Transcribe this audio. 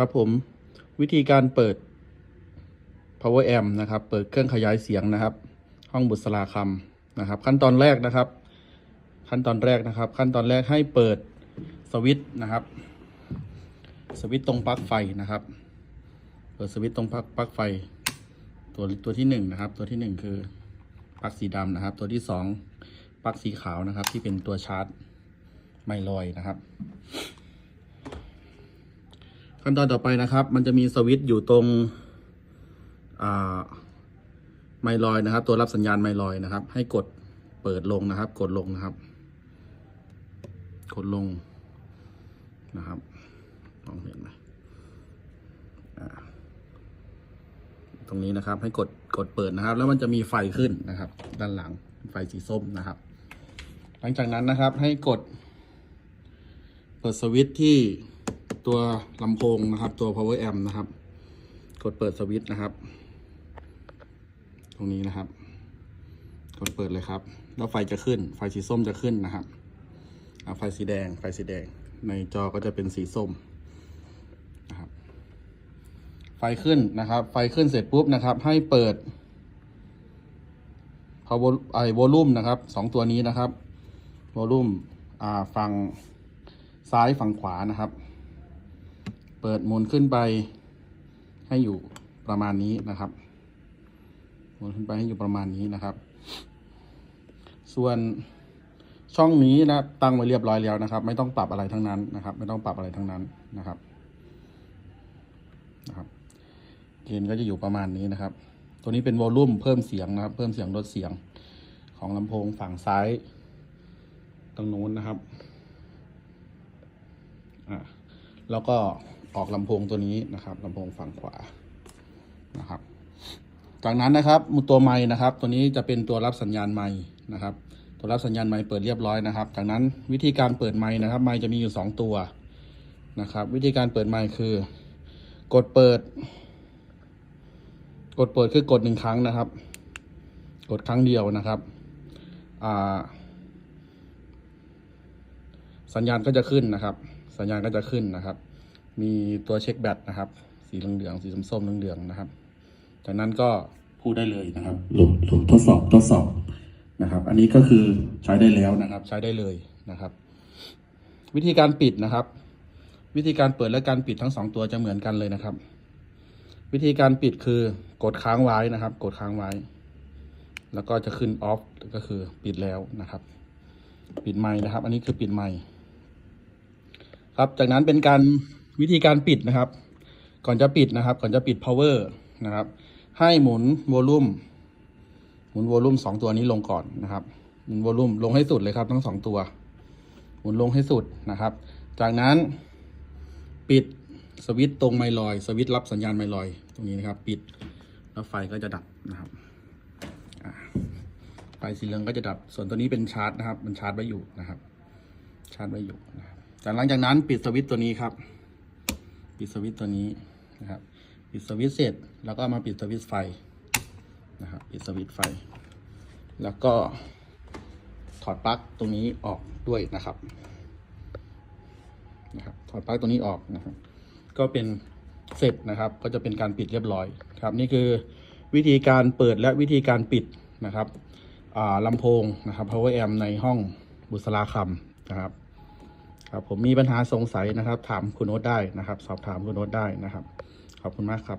ครับผมวิธีการเปิด power amp นะครับ เปิดเครื่องขยายเสียงนะครับ ห้องบุษราคำนะครับ ขั้นตอนแรกนะครับ ขั้นตอนแรกนะครับ ขั้นตอนแรกให้เปิดสวิตช์นะครับ สวิตช์ตรงปลั๊กไฟนะครับ เปิดสวิตช์ตรงปลั๊กปลั๊กไฟ ตัวตัวที่หนึ่งนะครับ ตัวที่หนึ่งคือปลั๊กสีดำนะครับ ตัวที่สองปลั๊กสีขาวนะครับ ที่เป็นตัวชาร์จไม่ลอยนะครับ ขั้นตอนต่อไปนะครับ มันจะมีสวิตช์อยู่ตรงไมลอยนะครับ ตัวรับสัญญาณไมลอยนะครับ ให้กดเปิดลงนะครับ กดลงนะครับ กดลงนะครับมองเห็นไหมตรงนี้นะครับ ให้กดกดเปิดนะครับ แล้วมันจะมีไฟขึ้นนะครับ ด้านหลังไฟสีส้มนะครับ หลังจากนั้นนะครับให้กด เปิดสวิตช์ที่ ตัวลำโพงนะครับ ตัว power amp นะครับ กดเปิดสวิตช์นะครับ ตรงนี้นะครับ กดเปิดเลยครับ แล้วไฟจะขึ้น ไฟสีส้มจะขึ้นนะครับไฟสีแดง ไฟสีแดง ในจอก็จะเป็นสีส้มนะครับ ไฟขึ้นนะครับ ไฟขึ้นเสร็จปุ๊บนะครับ ให้เปิด power ไอ้ volume นะครับสองตัวนี้นะครับ volume อ่าฝั่งซ้ายฝั่งขวานะครับ เปิดหมุนขึ้นไปให้อยู่ประมาณนี้นะครับหมุนขึ้นไปให้อยู่ประมาณนี้นะครับ ส่วนช่องนี้นะตั้งไว้เรียบร้อยแล้วนะครับ ไม่ต้องปรับอะไรทั้งนั้นนะครับ ไม่ต้องปรับอะไรทั้งนั้นนะครับนะครับเกณฑ์ก็จะอยู่ประมาณนี้นะครับ ตัวนี้เป็นวอลลุ่มเพิ่มเสียงนะครับ เพิ่มเสียงลดเสียงของลำโพงฝั่งซ้าย ตรงนู้นนะครับอะแล้วก็ ออกลำโพงตัวนี้นะครับลำโพงฝั่งขวานะครับ จากนั้นนะครับตัวไม้นะครับ ตัวนี้จะเป็นตัวรับสัญญาณไม้นะครับ ตัวรับสัญญาณไม้เปิดเรียบร้อยนะครับ จากนั้นวิธีการเปิดไม้นะครับ ไม้จะมีอยู่สองตัวนะครับ วิธีการเปิดไม้คือ กดเปิด กดเปิดคือกดหนึ่งครั้งนะครับ กดครั้งเดียวนะครับอ่าสัญญาณก็จะขึ้นนะครับ สัญญาณก็จะขึ้นนะครับ มีตัวเช็คแบตนะครับ สีเหลืองๆสีส้มๆเหลืองๆนะครับจากนั้นก็พูดได้เลยนะครับโหลดโหลดทดสอบทดสอบนะครับ อันนี้ก็คือใช้ได้แล้วนะครับ ใช้ได้เลยนะครับ วิธีการปิดนะครับ วิธีการเปิดและการปิดทั้งสองตัวจะเหมือนกันเลยนะครับ วิธีการปิดคือกดค้างไว้นะครับ กดค้างไว้ แล้วก็จะขึ้นออฟก็คือปิดแล้วนะครับ ปิดไม้นะครับ อันนี้คือปิดไม้ครับจากนั้นเป็นการ วิธีการปิดนะครับ ก่อนจะปิดนะครับ ก่อนจะปิด power นะครับ ให้หมุนโวลูมหมุนโวลูมสองตัวนี้ลงก่อนนะครับหมุนโวลูมลงให้สุดเลยครับ ทั้งสองตัว หมุนลงให้สุดนะครับ จากนั้นปิดสวิตช์ตรงไมลอย สวิตช์รับสัญญาณไมลอย ตรงนี้นะครับ ปิดแล้วไฟก็จะดับนะครับไฟสีเหลืองก็จะดับ ส่วนตัวนี้เป็นชาร์จนะครับ มันชาร์จไว้อยู่นะครับ ชาร์จไว้อยู่นะครับจากหลังจากนั้นปิดสวิตช์ตัวนี้ครับ ปิดสวิตช์ตัวนี้นะครับ ปิดสวิตช์เสร็จ แล้วก็มาปิดสวิตช์ไฟนะครับ ปิดสวิตช์ไฟ แล้วก็ถอดปลั๊กตรงนี้ออกด้วยนะครับ นะครับ ถอดปลั๊กตัวนี้ออกนะครับ ก็เป็นเสร็จนะครับ ก็จะเป็นการปิดเรียบร้อยครับ นี่คือวิธีการเปิดและวิธีการปิดนะครับลำโพงนะครับ power amp ในห้องบุษราคำนะครับ ครับผมมีปัญหาสงสัยนะครับ ถามคุณโน้ตได้นะครับ สอบถามคุณโน้ตได้นะครับ ขอบคุณมากครับ